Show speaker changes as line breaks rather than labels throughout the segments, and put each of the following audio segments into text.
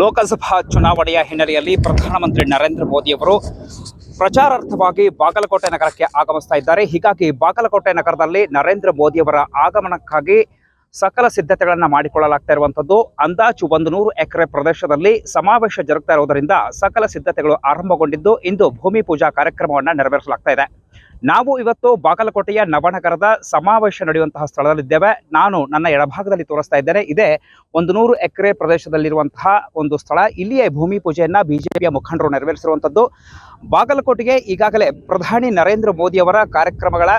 ಲೋಕಸಭಾ ಚುನಾವಣೆಯ ಹಿನ್ನೆಲೆಯಲ್ಲಿ ಪ್ರಧಾನಮಂತ್ರಿ ನರೇಂದ್ರ ಮೋದಿಯವರು ಪ್ರಚಾರಾರ್ಥವಾಗಿ ಬಾಗಲಕೋಟೆ ನಗರಕ್ಕೆ ಆಗಮಿಸ್ತಾ ಇದ್ದಾರೆ. ಹೀಗಾಗಿ ಬಾಗಲಕೋಟೆ ನಗರದಲ್ಲಿ ನರೇಂದ್ರ ಮೋದಿಯವರ ಆಗಮನಕ್ಕಾಗಿ ಸಕಲ ಸಿದ್ಧತೆಗಳನ್ನು ಮಾಡಿಕೊಳ್ಳಲಾಗ್ತಾ ಇರುವಂಥದ್ದು ಅಂದಾಜು ಒಂದು ನೂರು ಎಕರೆ ಪ್ರದೇಶದಲ್ಲಿ ಸಮಾವೇಶ ಜರುಗ್ತಾ ಇರುವುದರಿಂದ ಸಕಲ ಸಿದ್ಧತೆಗಳು ಆರಂಭಗೊಂಡಿದ್ದು, ಇಂದು ಭೂಮಿ ಪೂಜಾ ಕಾರ್ಯಕ್ರಮವನ್ನು ನೆರವೇರಿಸಲಾಗ್ತಾ ಇದೆ. ನಾವು ಇವತ್ತು ಬಾಗಲಕೋಟೆಯ ನವನಗರದ ಸಮಾವೇಶ ನಡೆಯುವಂತಹ ಸ್ಥಳದಲ್ಲಿದ್ದೇವೆ. ನಾನು ನನ್ನ ಎಡಭಾಗದಲ್ಲಿ ತೋರಿಸ್ತಾ ಇದ್ದೇನೆ. ಇದೇ ಒಂದು ನೂರು ಎಕರೆ ಪ್ರದೇಶದಲ್ಲಿರುವಂತಹ ಒಂದು ಸ್ಥಳ. ಇಲ್ಲಿಯೇ ಭೂಮಿ ಪೂಜೆಯನ್ನ ಬಿಜೆಪಿಯ ಮುಖಂಡರು ನೆರವೇರಿಸಿರುವಂತದ್ದು. ಬಾಗಲಕೋಟೆಗೆ ಈಗಾಗಲೇ ಪ್ರಧಾನಿ ನರೇಂದ್ರ ಮೋದಿಯವರ ಕಾರ್ಯಕ್ರಮಗಳ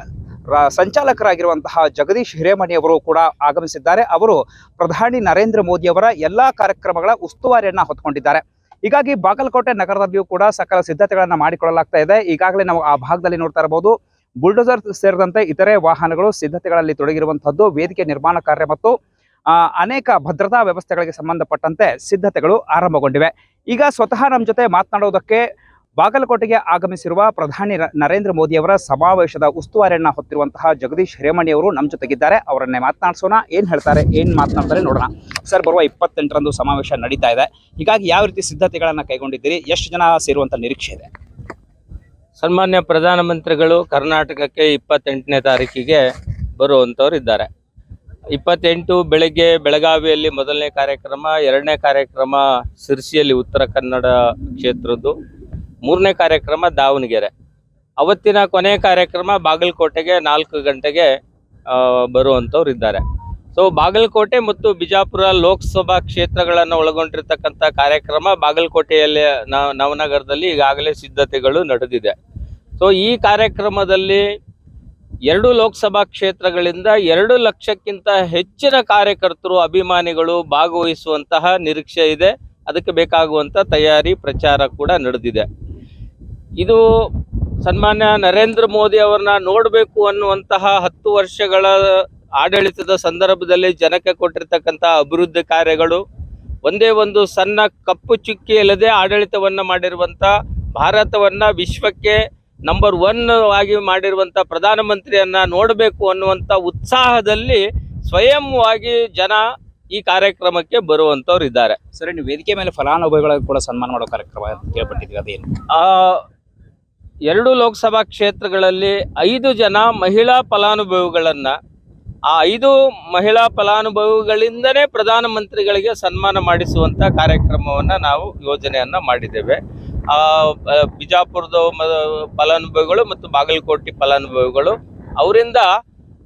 ಸಂಚಾಲಕರಾಗಿರುವಂತಹ ಜಗದೀಶ್ ಹಿರೇಮಣಿ ಅವರು ಕೂಡ ಆಗಮಿಸಿದ್ದಾರೆ. ಅವರು ಪ್ರಧಾನಿ ನರೇಂದ್ರ ಮೋದಿಯವರ ಎಲ್ಲಾ ಕಾರ್ಯಕ್ರಮಗಳ ಉಸ್ತುವಾರಿಯನ್ನು ಹೊತ್ಕೊಂಡಿದ್ದಾರೆ. ಹೀಗಾಗಿ ಬಾಗಲಕೋಟೆ ನಗರದಲ್ಲಿಯೂ ಕೂಡ ಸಕಲ ಸಿದ್ಧತೆಗಳನ್ನು ಮಾಡಿಕೊಳ್ಳಲಾಗ್ತಾ ಇದೆ. ಈಗಾಗಲೇ ನಾವು ಆ ಭಾಗದಲ್ಲಿ ನೋಡ್ತಾ ಇರಬಹುದು, ಬುಲ್ಡೋಸರ್ ಸೇರಿದಂತೆ ಇತರೆ ವಾಹನಗಳು ಸಿದ್ಧತೆಗಳಲ್ಲಿ ತೊಡಗಿರುವಂತಹದ್ದು ವೇದಿಕೆ ನಿರ್ಮಾಣ ಕಾರ್ಯ ಮತ್ತು ಅನೇಕ ಭದ್ರತಾ ವ್ಯವಸ್ಥೆಗಳಿಗೆ ಸಂಬಂಧಪಟ್ಟಂತೆ ಸಿದ್ಧತೆಗಳು ಆರಂಭಗೊಂಡಿವೆ. ಈಗ ಸ್ವತಃ ನಮ್ಮ ಜೊತೆ ಮಾತನಾಡೋದಕ್ಕೆ ಬಾಗಲಕೋಟೆಗೆ ಆಗಮಿಸಿರುವ ಪ್ರಧಾನಿ ನರೇಂದ್ರ ಮೋದಿ ಅವರ ಸಮಾವೇಶದ ಉಸ್ತುವಾರಿಯನ್ನ ಹೊತ್ತಿರುವಂತಹ ಜಗದೀಶ್ ಹಿರೇಮಣಿ ಅವರು ನಮ್ಮ ಜೊತೆಗಿದ್ದಾರೆ. ಅವರನ್ನೇ ಮಾತನಾಡಿಸೋಣ. ಏನ್ ಹೇಳ್ತಾರೆ, ಏನ್ ಮಾತನಾಡ್ತಾರೆ ನೋಡೋಣ. ಸರ್, ಬರುವ ಇಪ್ಪತ್ತೆಂಟರಂದು ಸಮಾವೇಶ ನಡೀತಾ ಇದೆ. ಹೀಗಾಗಿ ಯಾವ ರೀತಿ ಸಿದ್ಧತೆಗಳನ್ನ ಕೈಗೊಂಡಿದ್ದೀರಿ? ಎಷ್ಟು ಜನ ಸೇರುವಂತ ನಿರೀಕ್ಷೆ ಇದೆ?
ಸನ್ಮಾನ್ಯ ಪ್ರಧಾನಮಂತ್ರಿಗಳು, ಕರ್ನಾಟಕಕ್ಕೆ ಇಪ್ಪತ್ತೆಂಟನೇ ತಾರೀಕಿಗೆ ಬರುವಂಥವ್ರು ಇದ್ದಾರೆ. ಇಪ್ಪತ್ತೆಂಟು ಬೆಳಗ್ಗೆ ಬೆಳಗಾವಿಯಲ್ಲಿ ಮೊದಲನೇ ಕಾರ್ಯಕ್ರಮ, ಎರಡನೇ ಕಾರ್ಯಕ್ರಮ ಸಿರ್ಸಿಯಲ್ಲಿ ಉತ್ತರ ಕನ್ನಡ ಕ್ಷೇತ್ರದ್ದು. ಮೂರನೇ ಕಾರ್ಯಕ್ರಮ ದಾವಣಗೆರೆ. ಅವತ್ತಿನ ಕೊನೆಯ ಕಾರ್ಯಕ್ರಮ ಬಾಗಲಕೋಟೆಗೆ ನಾಲ್ಕು ಗಂಟೆಗೆ ಬರುವಂಥವ್ರು ಇದ್ದಾರೆ. ಸೊ ಬಾಗಲಕೋಟೆ ಮತ್ತು ಬಿಜಾಪುರ ಲೋಕಸಭಾ ಕ್ಷೇತ್ರಗಳನ್ನು ಒಳಗೊಂಡಿರ್ತಕ್ಕಂಥ ಕಾರ್ಯಕ್ರಮ ಬಾಗಲಕೋಟೆಯಲ್ಲಿ ನವನಗರದಲ್ಲಿ ಈಗಾಗಲೇ ಸಿದ್ಧತೆಗಳು ನಡೆದಿದೆ. ಸೊ ಈ ಕಾರ್ಯಕ್ರಮದಲ್ಲಿ ಎರಡು ಲೋಕಸಭಾ ಕ್ಷೇತ್ರಗಳಿಂದ ಎರಡು ಲಕ್ಷಕ್ಕಿಂತ ಹೆಚ್ಚಿನ ಕಾರ್ಯಕರ್ತರು, ಅಭಿಮಾನಿಗಳು ಭಾಗವಹಿಸುವಂತಹ ನಿರೀಕ್ಷೆ ಇದೆ. ಅದಕ್ಕೆ ಬೇಕಾಗುವಂಥ ತಯಾರಿ ಪ್ರಚಾರ ಕೂಡ ನಡೆದಿದೆ. ಇದು ಸನ್ಮಾನ್ಯ ನರೇಂದ್ರ ಮೋದಿ ಅವರನ್ನ ನೋಡಬೇಕು ಅನ್ನುವಂತಹ ಹತ್ತು ವರ್ಷಗಳ ಆಡಳಿತದ ಸಂದರ್ಭದಲ್ಲಿ ಜನಕ್ಕೆ ಕೊಟ್ಟಿರ್ತಕ್ಕಂಥ ಅಭಿವೃದ್ಧಿ ಕಾರ್ಯಗಳು ಒಂದೇ ಒಂದು ಸಣ್ಣ ಕಪ್ಪು ಚುಕ್ಕಿ ಇಲ್ಲದೆ ಆಡಳಿತವನ್ನ ಮಾಡಿರುವಂತ ಭಾರತವನ್ನ ವಿಶ್ವಕ್ಕೆ ನಂಬರ್ ಒನ್ ಆಗಿ ಮಾಡಿರುವಂಥ ಪ್ರಧಾನಮಂತ್ರಿಯನ್ನು ನೋಡಬೇಕು ಅನ್ನುವಂತ ಉತ್ಸಾಹದಲ್ಲಿ ಸ್ವಯಂವಾಗಿ ಜನ ಈ ಕಾರ್ಯಕ್ರಮಕ್ಕೆ ಬರುವಂಥವ್ರು ಇದ್ದಾರೆ
ಸರಿ ನೀವು ವೇದಿಕೆ ಮೇಲೆ ಫಲಾನುಭವಿಗಳಿಗೆ ಕೂಡ ಸನ್ಮಾನ ಮಾಡೋ ಕಾರ್ಯಕ್ರಮ ಅಂತ ಕೇಳ್ಪಟ್ಟಿದ್ದೀವಿ ಅದೇನು?
ಆ ಎರಡು ಲೋಕಸಭಾ ಕ್ಷೇತ್ರಗಳಲ್ಲಿ ಐದು ಜನ ಮಹಿಳಾ ಫಲಾನುಭವಿಗಳನ್ನು ಆ ಐದು ಮಹಿಳಾ ಫಲಾನುಭವಿಗಳಿಂದನೇ ಪ್ರಧಾನಮಂತ್ರಿಗಳಿಗೆ ಸನ್ಮಾನ ಮಾಡಿಸುವಂತ ಕಾರ್ಯಕ್ರಮವನ್ನ ನಾವು ಯೋಜನೆಯನ್ನ ಮಾಡಿದ್ದೇವೆ. ಆ, ಬಿಜಾಪುರದ ಫಲಾನುಭವಿಗಳು ಮತ್ತು ಬಾಗಲಕೋಟೆ ಫಲಾನುಭವಿಗಳು ಅವರಿಂದ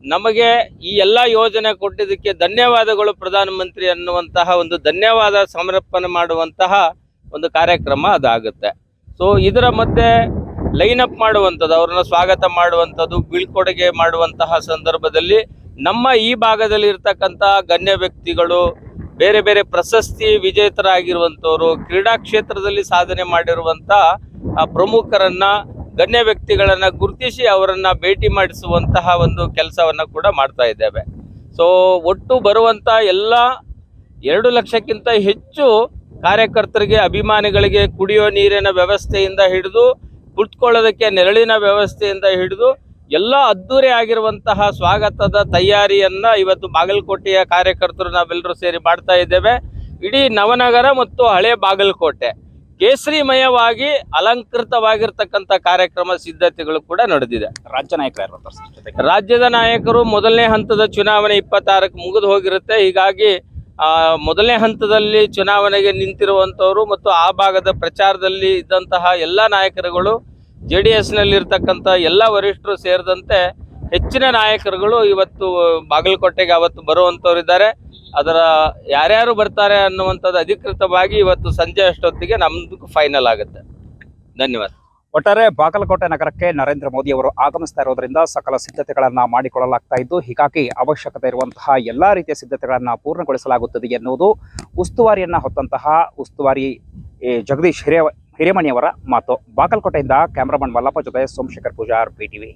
ನಮಗೆ ಈ ಎಲ್ಲ ಯೋಜನೆ ಕೊಟ್ಟಿದ್ದಕ್ಕೆ ಧನ್ಯವಾದಗಳು ಪ್ರಧಾನಮಂತ್ರಿ ಅನ್ನುವಂತಹ ಒಂದು ಧನ್ಯವಾದ ಸಮರ್ಪಣೆ ಮಾಡುವಂತಹ ಒಂದು ಕಾರ್ಯಕ್ರಮ ಅದಾಗುತ್ತೆ. ಸೊ ಇದರ ಮಧ್ಯೆ ಲೈನ್ ಅಪ್ ಮಾಡುವಂಥದ್ದು, ಅವ್ರನ್ನ ಸ್ವಾಗತ ಮಾಡುವಂಥದ್ದು, ಬೀಳ್ಕೊಡುಗೆ ಮಾಡುವಂತಹ ಸಂದರ್ಭದಲ್ಲಿ ನಮ್ಮ ಈ ಭಾಗದಲ್ಲಿ ಇರ್ತಕ್ಕಂಥ ಗಣ್ಯ ವ್ಯಕ್ತಿಗಳು, ಬೇರೆ ಬೇರೆ ಪ್ರಶಸ್ತಿ ವಿಜೇತರಾಗಿರುವಂಥವ್ರು, ಕ್ರೀಡಾ ಕ್ಷೇತ್ರದಲ್ಲಿ ಸಾಧನೆ ಮಾಡಿರುವಂಥ ಪ್ರಮುಖರನ್ನ, ಗಣ್ಯ ವ್ಯಕ್ತಿಗಳನ್ನ ಗುರುತಿಸಿ ಅವರನ್ನ ಭೇಟಿ ಮಾಡಿಸುವಂತಹ ಒಂದು ಕೆಲಸವನ್ನ ಕೂಡ ಮಾಡ್ತಾ ಇದ್ದೇವೆ. ಸೊ ಒಟ್ಟು ಬರುವಂತ ಎಲ್ಲ ಎರಡು ಲಕ್ಷಕ್ಕಿಂತ ಹೆಚ್ಚು ಕಾರ್ಯಕರ್ತರಿಗೆ, ಅಭಿಮಾನಿಗಳಿಗೆ ಕುಡಿಯೋ ನೀರಿನ ವ್ಯವಸ್ಥೆಯಿಂದ ಹಿಡಿದು ಕುಳಿತುಕೊಳ್ಳೋದಕ್ಕೆ ನೆರಳಿನ ವ್ಯವಸ್ಥೆಯಿಂದ ಹಿಡಿದು ಎಲ್ಲ ಅದ್ದೂರಿ ಆಗಿರುವಂತಹ ಸ್ವಾಗತದ ತಯಾರಿಯನ್ನ ಇವತ್ತು ಬಾಗಲಕೋಟೆಯ ಕಾರ್ಯಕರ್ತರು ನಾವೆಲ್ಲರೂ ಸೇರಿ ಮಾಡ್ತಾ ಇದ್ದೇವೆ. ಇಡೀ ನವನಗರ ಮತ್ತು ಹಳೆ ಬಾಗಲಕೋಟೆ ಕೇಸರಿಮಯವಾಗಿ ಅಲಂಕೃತವಾಗಿರ್ತಕ್ಕಂಥ ಕಾರ್ಯಕ್ರಮ ಸಿದ್ಧತೆಗಳು ಕೂಡ ನಡೆದಿದೆ.
ರಾಜ್ಯ ನಾಯಕರು
ರಾಜ್ಯದ ನಾಯಕರು ಮೊದಲನೇ ಹಂತದ ಚುನಾವಣೆ ಇಪ್ಪತ್ತಾರಕ್ಕೆ ಮುಗಿದು ಹೋಗಿರುತ್ತೆ. ಹೀಗಾಗಿ ಮೊದಲನೇ ಹಂತದಲ್ಲಿ ಚುನಾವಣೆಗೆ ನಿಂತಿರುವಂತವರು ಮತ್ತು ಆ ಭಾಗದ ಪ್ರಚಾರದಲ್ಲಿ ಇದ್ದಂತಹ ಎಲ್ಲ ನಾಯಕರುಗಳು ಜೆ ಡಿ ಎಸ್ನಲ್ಲಿ ಇರ್ತಕ್ಕಂಥ ಎಲ್ಲ ವರಿಷ್ಠರು ಸೇರಿದಂತೆ ಹೆಚ್ಚಿನ ನಾಯಕರುಗಳು ಇವತ್ತು ಬಾಗಲಕೋಟೆಗೆ ಅವತ್ತು ಬರುವಂಥವರಿದ್ದಾರೆ ಅದರ ಯಾರ್ಯಾರು ಬರ್ತಾರೆ ಅನ್ನುವಂಥದ್ದು ಅಧಿಕೃತವಾಗಿ ಇವತ್ತು ಸಂಜೆ ಅಷ್ಟೊತ್ತಿಗೆ ನಮ್ದು ಫೈನಲ್ ಆಗುತ್ತೆ. ಧನ್ಯವಾದ.
ಒಟ್ಟಾರೆ ಬಾಗಲಕೋಟೆ ನಗರಕ್ಕೆ ನರೇಂದ್ರ ಮೋದಿ ಅವರು ಆಗಮಿಸ್ತಾ ಇರೋದ್ರಿಂದ ಸಕಲ ಸಿದ್ಧತೆಗಳನ್ನು ಮಾಡಿಕೊಳ್ಳಲಾಗ್ತಾ ಇದ್ದು, ಹೀಗಾಗಿ ಅವಶ್ಯಕತೆ ಇರುವಂತಹ ಎಲ್ಲಾ ರೀತಿಯ ಸಿದ್ಧತೆಗಳನ್ನ ಪೂರ್ಣಗೊಳಿಸಲಾಗುತ್ತದೆ ಎನ್ನುವುದು ಉಸ್ತುವಾರಿಯನ್ನ ಹೊತ್ತಂತಹ ಉಸ್ತುವಾರಿ ಜಗದೀಶ್ ಹಿರೇ ಹಿರೇಮಣಿಯವರ ಮಾತು. ಬಾಗಲಕೋಟೆಯಿಂದ ಕ್ಯಾಮ್ರಾಮನ್ ಮಲ್ಲಪ್ಪ ಜೊತೆ ಸೋಮಶೇಖರ್ ಪೂಜಾರ್ ಪಿಟಿವಿ